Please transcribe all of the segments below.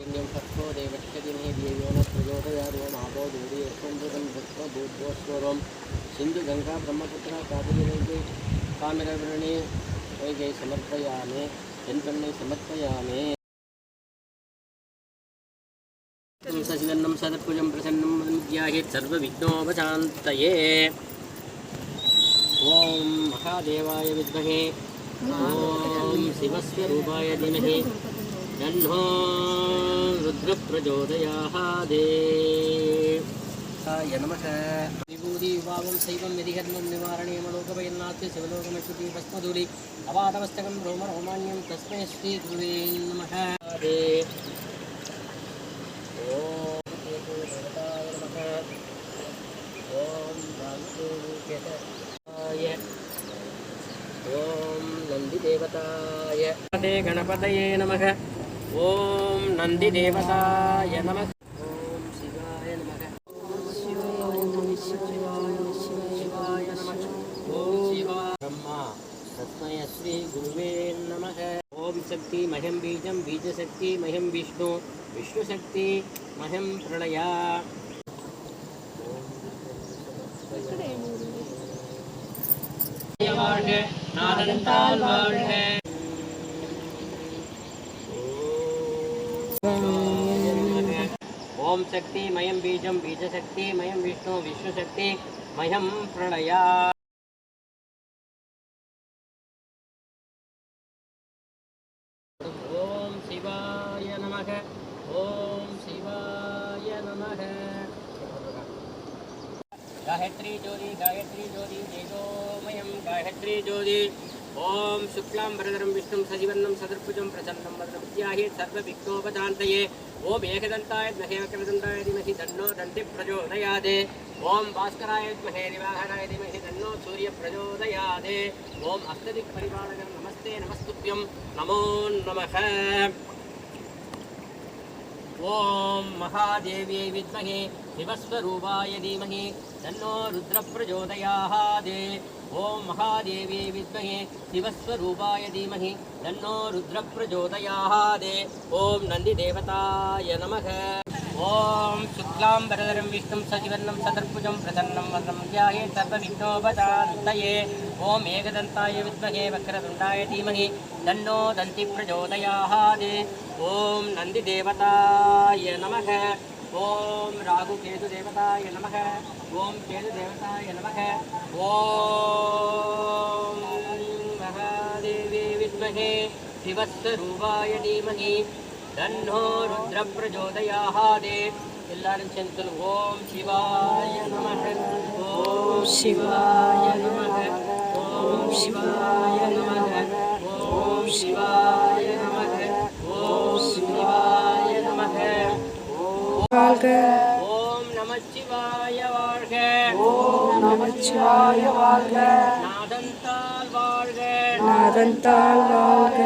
पुण्यं सत्त्वो देवक्षदिने देवो न प्रचोदयादो मापो दूरे यशोन्दरं भक्त्वा भूद्भोस्वरं सिन्धुगङ्गा ब्रह्मपुत्रा कादगिरे कामिरवृणे वैगे समर्पयामि यन्कन्नै समर्पयामि सशिवन्नं सदत्पुजं प्रसन्नं विद्याहेत् सर्वविघ्नोपशान्तये ॐ महादेवाय विद्महे ॐ शिवस्वरूपाय धीमहि तन्नो रुद्रप्रचोदयादे य नमः विभूतिविभावं शैवं विधिकर्मं निवारणीयमलोकभयन्नाथ शिवलोकमच्युति भस्मधूलि अवादमस्तकं रोमरोमान्यं तस्मै श्रीगुरुवे नमः दे ॐ देवताय नमः ॐ वासुदेवाय ॐ नन्दिदेवताय ते गणपतये नमः ఓం నంది దేవతాయ నమ ఓం శివాయ నమ ఓం శివాయ నమ. శివాయ శివాయ నమ ఓం శివ బ్రహ్మ తస్మయ శ్రీ శక్తి మహం బీజం బీజశక్తి మహం విష్ణు. విష్ణుశక్తి మహం ప్రళయా. வாழ்க நாதனத்தால் வாழ்க ॐ शक्ति यं बीजं बीजशक्ति महं विष्णु विष्णुशक्ति मह्यं प्रणया ॐ शिवाय नमः ॐ शिवाय नमः। गायत्री ज्योति गायत्री ज्योति गायत्रीज्योति गायत्री ज्योति। ஓம் சுக்லாம் வரதரம் விஷ்ணும் சசிவர்ணம் சதுர்புஜம் பிரசன்னம் வரதமித்யாஹே சர்வ விக்னோபதாந்தயே ஓம் ஏகதந்தாய மகே வக்ரதண்டாய திமஹி தன்னோ தண்டி பிரச்சோதயாதே ஓம் பாஸ்கராய மகே திவாகராய திமஹி தன்னோ சூரிய பிரச்சோதயாதே ஓம் அஸ்ததிக் பரிபாலகம் நமஸ்தே நமஸ்துப்யம் நமோ நமக ஓம் மகாதேவியை வித்மகே शिवस्वरूपाय धीमहि तन्नो रुद्रप्रचोदयादे ॐ महादेव्यै विद्महे शिवस्वरूपाय धीमहि तन्नो रुद्रप्रचोदयादे ॐ नन्दिदेवताय नमः। ॐ शुक्लां वरदरं विष्णुं सजीवन्नं सदर्भुजं प्रसन्नं वदनं ध्याये सर्वविघ्नोपशान्तये ॐ एकदन्ताय विद्महे वक्रतुण्डाय धीमहि तन्नो दन्तिप्रचोदयादे ॐ नन्दिदेवताय नमः ஓம் ராகு கேது தேவதாய நமக. ஓம் கேது தேவதாய நமக. ஓம் மகாதேவி வித்மகே. சிவஸ்வரூபாய தீமகி. தன்னோ ருத்ர பிரஜோதயாஹாதே எல்லாரும் சேர்ந்து சொல்லுங்க ஓம் சிவாய நமக. ஓம் சிவாய நமக. ஓம் சிவாய நமக. ஓம் சிவாய ஓம் நமச்சிவாய வாழ்க. ஓம் நமச்சிவாய வாழ்க. நாதந்தால் வாழ்க. நாதந்தாள் வாழ்க.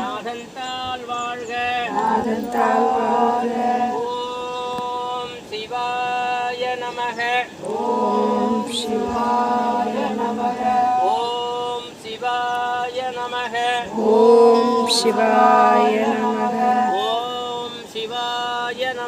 நாதந்தால் வாழ்க. நாதந்தாள் வாழ்க. ஓம் சிவாய நமக. ஓம் சிவாய நமக. ஓம் சிவாய நமக. ஓம் சிவாய நமக.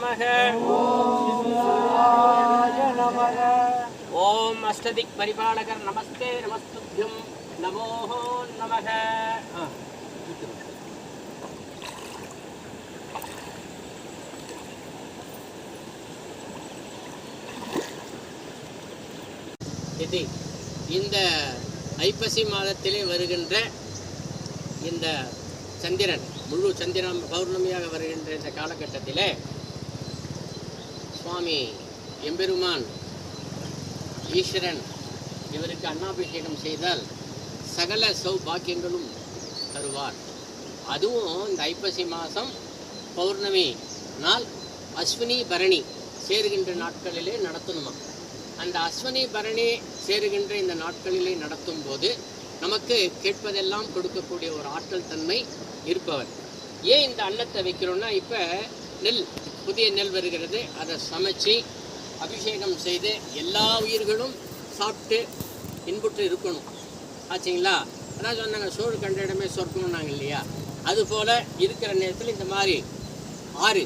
நமக. ஓம் அஷ்டதிக் பரிபாலகர் நமஸ்தே நமஸ்துத்யம் நமோ நமக. இது இந்த ஐப்பசி மாதத்திலே வருகின்ற இந்த சந்திரன் முழு சந்திரன் பௌர்ணமியாக வருகின்ற இந்த காலகட்டத்திலே சுவாமி எம்பெருமான் ஈஸ்வரன் இவருக்கு அன்னாபிஷேகம் செய்தால் சகல சௌபாக்கியங்களும் தருவார். அதுவும் இந்த ஐப்பசி மாதம் பௌர்ணமி நாள் அஸ்வினி பரணி சேருகின்ற நாட்களிலே நடத்தணுமா? அந்த அஸ்வினி பரணி சேருகின்ற இந்த நாட்களிலே நடத்தும் போது நமக்கு கேட்பதெல்லாம் கொடுக்கக்கூடிய ஒரு ஆற்றல் தன்மை இருப்பவர். ஏன் இந்த அன்னத்தை வைக்கிறோன்னா இப்போ நெல் புதிய நெல் வருகிறது. அதை சமைச்சு அபிஷேகம் செய்து எல்லா உயிர்களும் சாப்பிட்டு இன்புற்று இருக்கணும். ஆச்சுங்களா? அதான் சொன்னாங்க சோறு கண்ட இடமே சொர்க்கம்னாங்க இல்லையா? அதுபோல் இருக்கிற நேரத்தில் இந்த மாதிரி ஆறு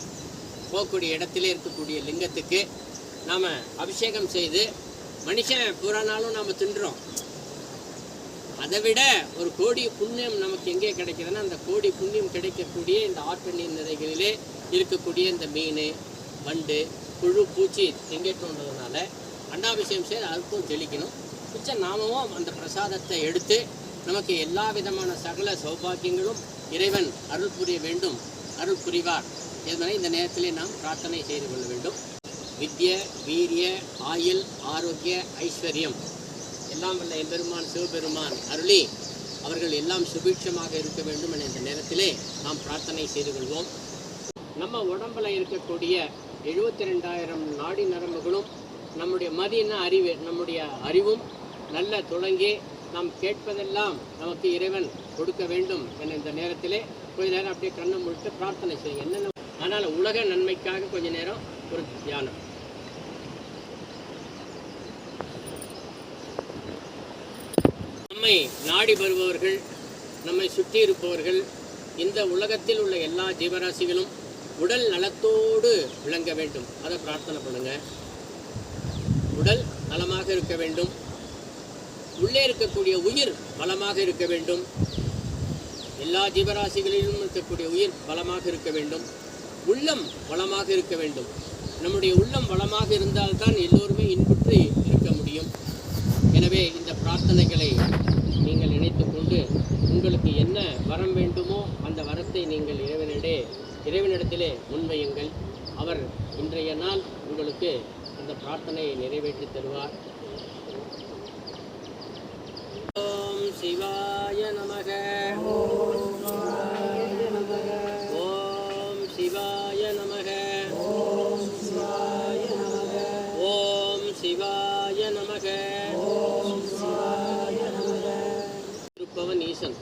போகக்கூடிய இடத்துல இருக்கக்கூடிய லிங்கத்துக்கு நாம் அபிஷேகம் செய்து மனுஷன் பூரா நாளும் நாம் தின்றோம். அதை விட ஒரு கோடி புண்ணியம் நமக்கு எங்கே கிடைக்குதுன்னா அந்த கோடி புண்ணியம் கிடைக்கக்கூடிய இந்த ஆற்று நீர் நிறைகளிலே இருக்கக்கூடிய இந்த மீன் வண்டு புழு பூச்சி திங்கட்டுன்றதுனால அன்னாபிஷேகம் செய்து அதுக்கும் தெளிக்கணும். மிச்ச நாமவும் அந்த பிரசாதத்தை எடுத்து நமக்கு எல்லா விதமான சகல சௌபாக்கியங்களும் இறைவன் அருள் புரிய வேண்டும் அருள் புரிவார். என்பதை இந்த நேரத்திலே நாம் பிரார்த்தனை செய்து கொள்ள வேண்டும். வித்ய வீரிய ஆயுள் ஆரோக்கிய ஐஸ்வர்யம் எல்லாம் வல்ல எம்பெருமான் சிவபெருமான் அருளி அவர்கள் எல்லாம் சுபீட்சமாக இருக்க வேண்டும் என இந்த நேரத்திலே நாம் பிரார்த்தனை செய்து கொள்வோம். நம்ம உடம்புல இருக்கக்கூடிய எழுபத்தி ரெண்டாயிரம் நாடி நரம்புகளும் நம்முடைய மதியன அறிவு நம்முடைய அறிவும் நல்ல தொடங்கி நாம் கேட்பதெல்லாம் நமக்கு இறைவன் கொடுக்க வேண்டும் என இந்த நேரத்திலே கொஞ்ச நேரம் அப்படியே கண்ணை முழுத்து பிரார்த்தனை செய்யும் என்னென்ன ஆனால் உலக நன்மைக்காக கொஞ்ச நேரம் ஒரு தியானம். நம்மை நாடி வருபவர்கள் நம்மை சுற்றி இருப்பவர்கள் இந்த உலகத்தில் உள்ள எல்லா ஜீவராசிகளும் உடல் நலத்தோடு விளங்க வேண்டும். அதை பிரார்த்தனை பண்ணுங்க. உடல் நலமாக இருக்க வேண்டும். உள்ளே இருக்கக்கூடிய உயிர் பலமாக இருக்க வேண்டும். எல்லா ஜீவராசிகளிலும் இருக்கக்கூடிய உயிர் பலமாக இருக்க வேண்டும். உள்ளம் வளமாக இருக்க வேண்டும். நம்முடைய உள்ளம் வளமாக இருந்தால்தான் எல்லோருமே இன்புற்று இருக்க முடியும். எனவே இந்த பிரார்த்தனைகளை நீங்கள் நினைத்து கொண்டு உங்களுக்கு என்ன வரம் வேண்டுமோ அந்த வரத்தை நீங்கள் இறைவனிடே இறைவனிடத்திலே முன்வையுங்கள். அவர் இன்றைய நாள் உங்களுக்கு அந்த பிரார்த்தனையை நிறைவேற்றி தருவார். ஓம் சிவாய நமக. ஓம் சிவாய நமக. ஓம் சிவாய நமக. இருப்பவன் ஈசன்.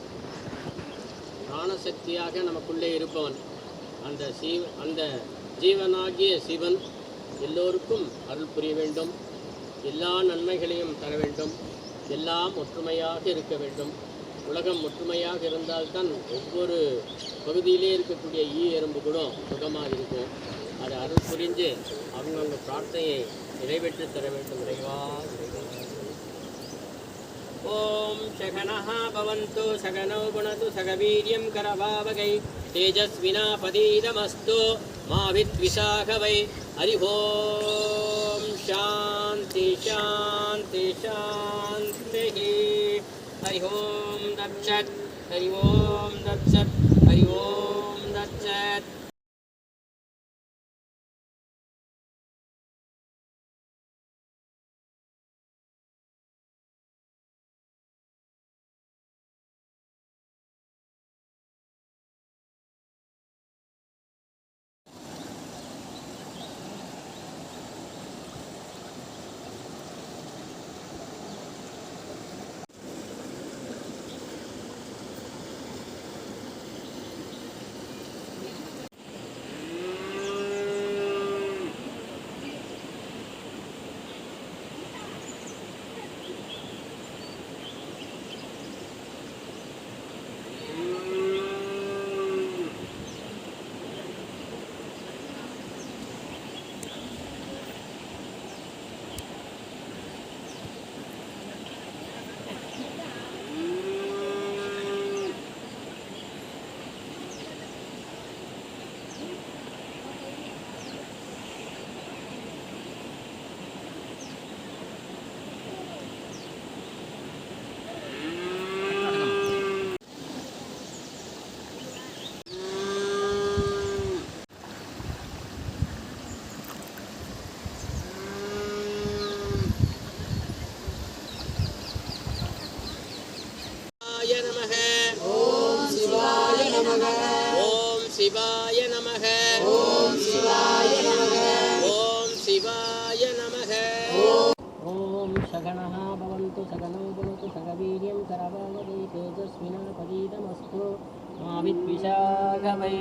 பிராணசக்தியாக நமக்குள்ளே இருப்பவன். அந்த சீவ அந்த ஜீவனாகிய சிவன் எல்லோருக்கும் அருள் புரிய வேண்டும். எல்லா நன்மைகளையும் தர வேண்டும். எல்லாம் ஒற்றுமையாக இருக்க வேண்டும். உலகம் ஒற்றுமையாக இருந்தால்தான் ஒவ்வொரு பகுதியிலே இருக்கக்கூடிய ஈ எறும்பு கூட சுகமாக இருக்கும். அது அருள் புரிஞ்சு அவங்கவுங்க பிரார்த்தனையை நிறைவேற்றி தர வேண்டும். இறைவா இறைவா. ॐ शघनः भवन्तु सगनौ गुणतु सगवीर्यं करभावगै तेजस्विनापदीदमस्तु मा विद्विषाखवै हरिः ॐ शान्ति शान्ति शान्तिः। हरिः ॐ दक्षत् हरि ॐ दक्षत् சிவாய நமக ஓம் சிவாய நமக ஓம் சிவாய நமக ஓம் சகனः भवन्तु सगनो भवतु सगवीर्यं करवावहै तेजस्विनापदीतमस्तु मा विद्विषाखवै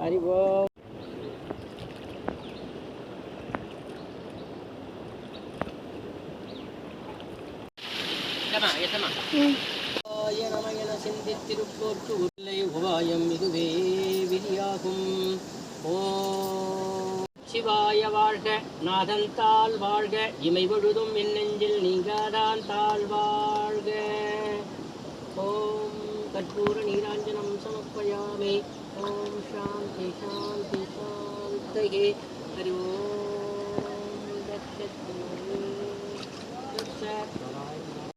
हरि ओम् எத்தமா எத்தமா ஆய நம என சிந்தித்திருப்போர்க்கு உருளை உபாயம் இதுவே விதியாகும் ஓ சிவாய வாழ்க நாதன் தாழ் வாழ்க இமை பொழுதும் என்னெஞ்சில் நீங்காதான் தாழ் வாழ்க. ஓம் கற்பூர நீராஞ்சனம் சமர்ப்பயாமி. ஓம் சாந்தி சாந்தி சாந்தயே. ஹரி ஓம். தத்சத்